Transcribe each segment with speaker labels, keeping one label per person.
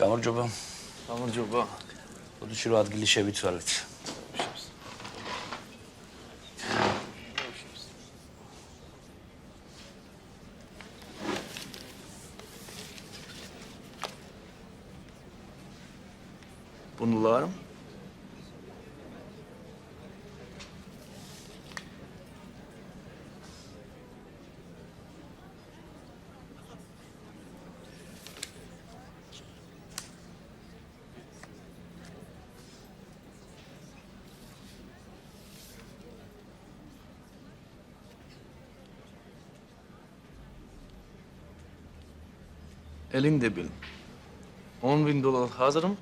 Speaker 1: Камерджоба,
Speaker 2: Камерджоба.
Speaker 1: подучило от Гилишеви туалет.
Speaker 2: Bunlar elinde bil. 10 bin dolar hazırım.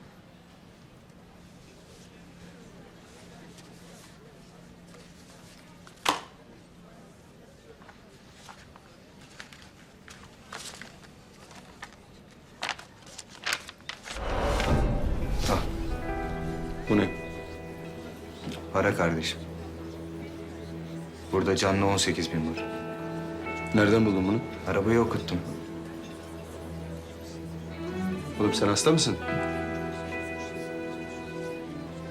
Speaker 3: Bu ne?
Speaker 4: Para kardeşim. Burada canlı 18 bin var.
Speaker 3: Nereden buldun bunu?
Speaker 4: Arabayı okuttum.
Speaker 3: Oğlum sen hasta mısın?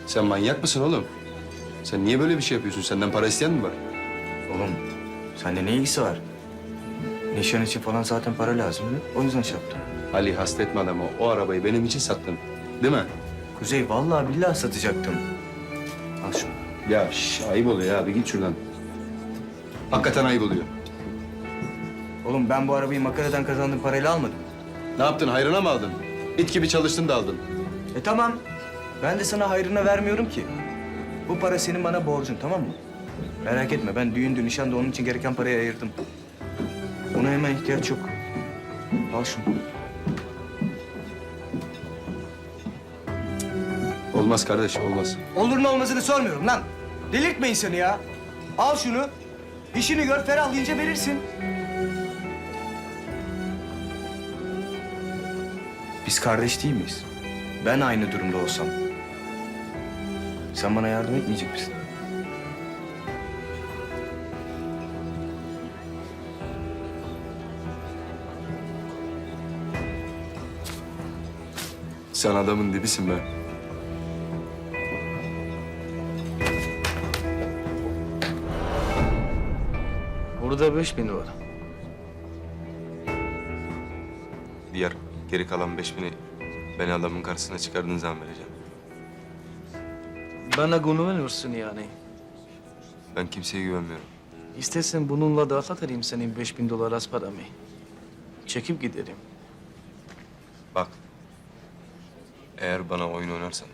Speaker 3: Sen manyak mısın oğlum? Sen niye böyle bir şey yapıyorsun? Senden para isteyen mi var?
Speaker 4: Oğlum sende ne ilgisi var? Nişan için falan zaten para lazımdı. O yüzden şey yaptım.
Speaker 3: Ali hasta etme adamı. O arabayı benim için sattın. Değil mi?
Speaker 4: Kuzey vallahi billahi satacaktım. Al şunu.
Speaker 3: Ya şş, ayıp oluyor ya. Bir git şuradan. Hakikaten ayıp oluyor.
Speaker 4: Oğlum ben bu arabayı makareden kazandığım parayla almadım.
Speaker 3: Ne yaptın? Hayrına mı aldın? İt gibi çalıştın da aldın.
Speaker 4: E tamam. Ben de sana hayrına vermiyorum ki. Bu para senin bana borcun tamam mı? Merak etme ben düğündü, nişanda onun için gereken parayı ayırdım. Ona hemen ihtiyaç yok. Al şunu.
Speaker 3: Olmaz kardeş, olmaz.
Speaker 4: Olur ne olmasını sormuyorum lan. Delirtme insanı ya. Al şunu. İşini gör, ferahlayınca verirsin. Biz kardeş değil miyiz? Ben aynı durumda olsam. Sen bana yardım etmeyecek misin?
Speaker 3: Sen adamın dibisin be.
Speaker 2: burada beş bin var.
Speaker 5: Geri kalan beş bini beni adamın karşısına çıkardığın zaman vereceğim.
Speaker 2: Bana güveniyorsun yani.
Speaker 5: Ben kimseye güvenmiyorum.
Speaker 2: İstersen bununla da atlatırım senin beş bin dolar az paramı. Çekip giderim.
Speaker 5: Bak. Eğer bana oyun oynarsan...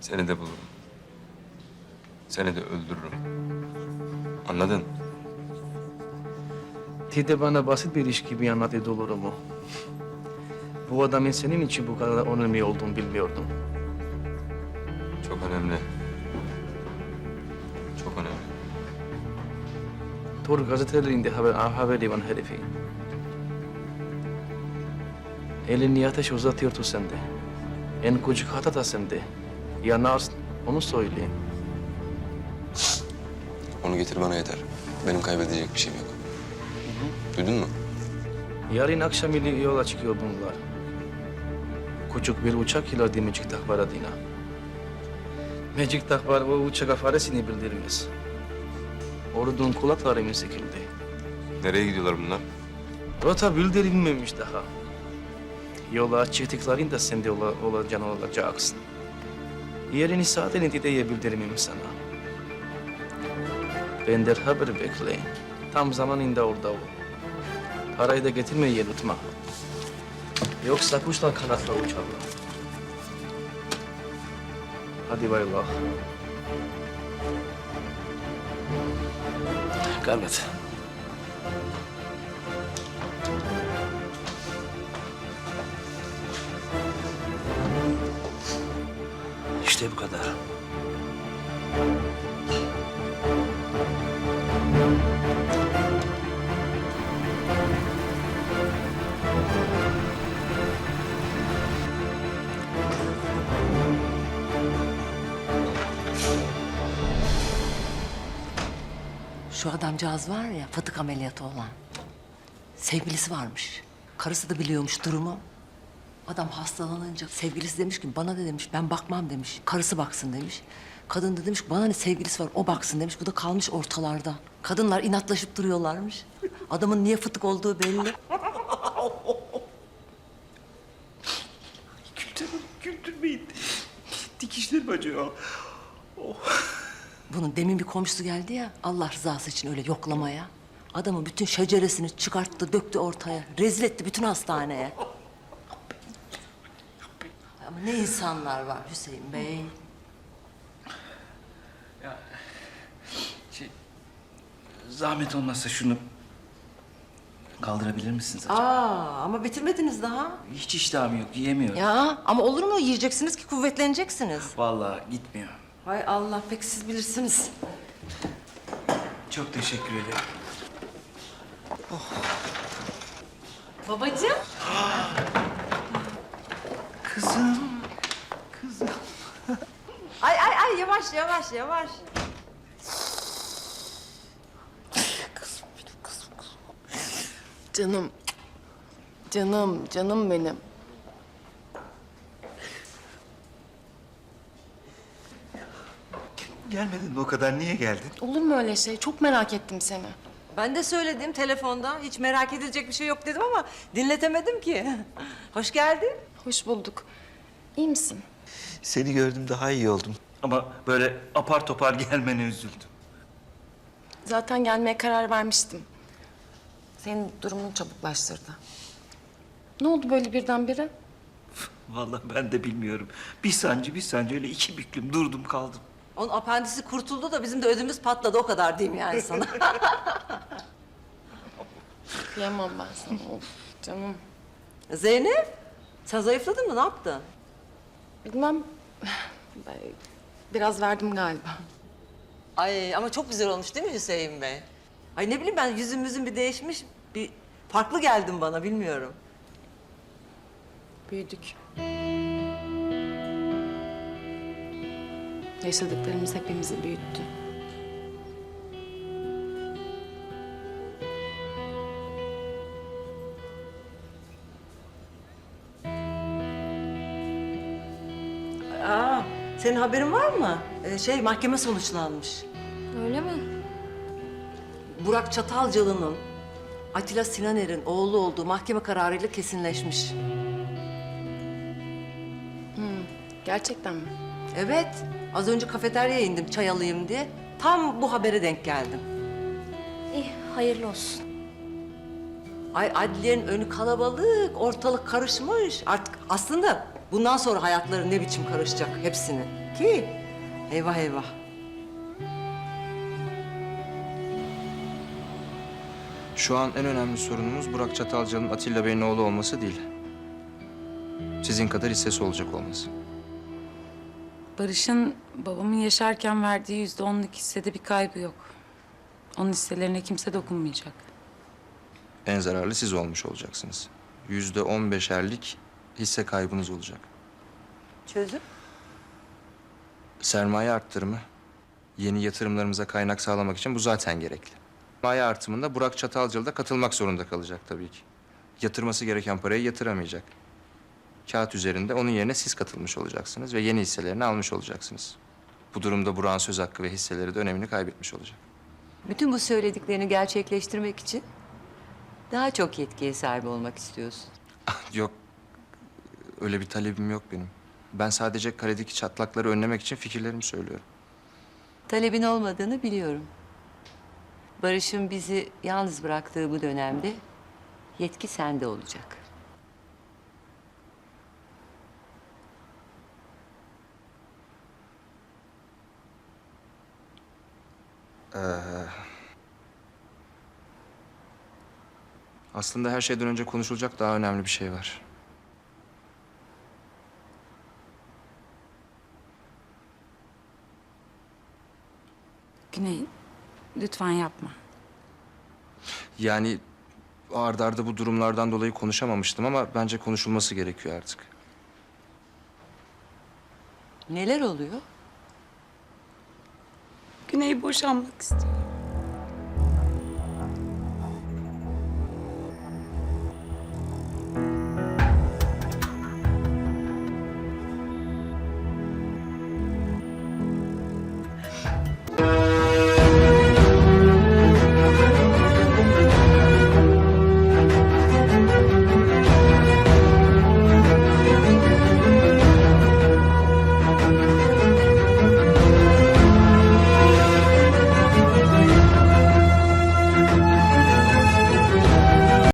Speaker 5: Seni de bulurum. Seni de öldürürüm. Anladın?
Speaker 2: Tide bana basit bir iş gibi anlattı dolurumu. Bu adamın senin için bu kadar önemli olduğunu bilmiyordum.
Speaker 5: Çok önemli. Çok önemli.
Speaker 2: Tur gazetelerinde haber, haber divan herifi. Elini ateş uzatıyordu sende. En küçük hata da sende. Yanarsın, onu söyleyeyim.
Speaker 5: Onu getir bana yeter. Benim kaybedecek bir şeyim yok. Duydun mu?
Speaker 2: Yarın akşam ili yola çıkıyor bunlar. Küçük bir uçak ile Magic Takbar adına. Magic Takbar o uçağa faresini bildirmez. Ordunun kulaklarını sıkıldı.
Speaker 5: Nereye gidiyorlar bunlar?
Speaker 2: Rota bildirilmemiş daha. Yola çıktıklarında sen de ola, olacağını olacaksın. Yerini zaten Tide'ye bildirmem sana. Benden haber bekleyin. Tam zamanında orada ol. Parayı da getirmeyi unutma. Yoksa kuşlar kanatla uçarlar. Hadi bayıllah.
Speaker 1: Garbet. İşte bu kadar.
Speaker 6: Şu adamcağız var ya fıtık ameliyatı olan. Sevgilisi varmış. Karısı da biliyormuş durumu. Adam hastalanınca sevgilisi demiş ki bana ne demiş ben bakmam demiş. Karısı baksın demiş. Kadın da demiş ki bana ne sevgilisi var o baksın demiş. Bu da kalmış ortalarda. Kadınlar inatlaşıp duruyorlarmış. Adamın niye fıtık olduğu belli.
Speaker 7: Güldürmeyin. Dikişlerim acıyor.
Speaker 6: Bunun demin bir komşusu geldi ya Allah rızası için öyle yoklamaya. Adamın bütün şeceresini çıkarttı, döktü ortaya. Rezil etti bütün hastaneye. Ama ne insanlar var Hüseyin Bey.
Speaker 7: Zahmet olmazsa şunu kaldırabilir misiniz acaba?
Speaker 6: Aa ama bitirmediniz daha.
Speaker 7: Hiç iştahım yok, yiyemiyorum.
Speaker 6: Ya ama olur mu? Yiyeceksiniz ki kuvvetleneceksiniz.
Speaker 7: Vallahi gitmiyor.
Speaker 6: Hay Allah pek siz bilirsiniz.
Speaker 7: Çok teşekkür ederim.
Speaker 6: Babacığım.
Speaker 7: Kızım, kızım.
Speaker 6: Ay ay ay yavaş yavaş yavaş.
Speaker 8: Canım. Canım, canım benim.
Speaker 7: Gelmedin mi o kadar? Niye geldin?
Speaker 8: Olur mu öyle şey? Çok merak ettim seni.
Speaker 6: Ben de söyledim telefonda. Hiç merak edilecek bir şey yok dedim ama dinletemedim ki. Hoş geldin.
Speaker 8: Hoş bulduk. İyi misin?
Speaker 7: Seni gördüm daha iyi oldum. Ama böyle apar topar gelmene üzüldüm.
Speaker 8: Zaten gelmeye karar vermiştim. Senin durumunu çabuklaştırdı. Ne oldu böyle birdenbire?
Speaker 7: Vallahi ben de bilmiyorum. Bir sancı bir sancı öyle iki büklüm durdum kaldım.
Speaker 6: Onun apandisi kurtuldu da bizim de ödümüz patladı o kadar diyeyim yani sana.
Speaker 8: Kıyamam ben sana. Of canım.
Speaker 6: Zeynep sen zayıfladın mı ne yaptın?
Speaker 8: Bilmem. Ben Biraz verdim galiba.
Speaker 6: Ay ama çok güzel olmuş değil mi Hüseyin Bey? Ay ne bileyim ben yüzümüzün bir değişmiş. Bir farklı geldin bana bilmiyorum.
Speaker 8: Büyüdük. Yaşadıklarımız hepimizi büyüttü.
Speaker 6: Aa, senin haberin var mı? Ee, şey mahkeme sonuçlanmış.
Speaker 9: Öyle mi?
Speaker 6: Burak Çatalcalı'nın Atilla Sinaner'in oğlu olduğu mahkeme kararıyla kesinleşmiş.
Speaker 8: Gerçekten mi?
Speaker 6: Evet, az önce kafeteryaya indim çay alayım diye. Tam bu habere denk geldim.
Speaker 9: İyi, hayırlı olsun.
Speaker 6: Ay adliyenin önü kalabalık, ortalık karışmış. Artık aslında bundan sonra hayatları ne biçim karışacak hepsinin. Ki eyvah eyvah.
Speaker 10: Şu an en önemli sorunumuz Burak Çatalcalı'nın Atilla Bey'in oğlu olması değil. Sizin kadar hissesi olacak olması.
Speaker 11: Barış'ın babamın yaşarken verdiği yüzde onluk hissede bir kaybı yok. Onun hisselerine kimse dokunmayacak.
Speaker 10: En zararlı siz olmuş olacaksınız. Yüzde on beşerlik hisse kaybınız olacak.
Speaker 6: Çözüm?
Speaker 10: Sermaye arttırımı, yeni yatırımlarımıza kaynak sağlamak için bu zaten gerekli. Sermaye artımında Burak Çatalcalı da katılmak zorunda kalacak tabii ki. Yatırması gereken parayı yatıramayacak. Kağıt üzerinde onun yerine siz katılmış olacaksınız ve yeni hisselerini almış olacaksınız. Bu durumda Burak'ın söz hakkı ve hisseleri de önemini kaybetmiş olacak.
Speaker 6: Bütün bu söylediklerini gerçekleştirmek için daha çok yetkiye sahip olmak istiyorsun.
Speaker 10: Yok, öyle bir talebim yok benim. Ben sadece kaledeki çatlakları önlemek için fikirlerimi söylüyorum.
Speaker 6: Talebin olmadığını biliyorum. Barış'ın bizi yalnız bıraktığı bu dönemde yetki sende olacak.
Speaker 10: Aslında her şeyden önce konuşulacak daha önemli bir şey var.
Speaker 11: Güney, lütfen yapma.
Speaker 10: Yani ard arda bu durumlardan dolayı konuşamamıştım ama bence konuşulması gerekiyor artık.
Speaker 6: Neler oluyor?
Speaker 11: Güney boşanmak istiyor.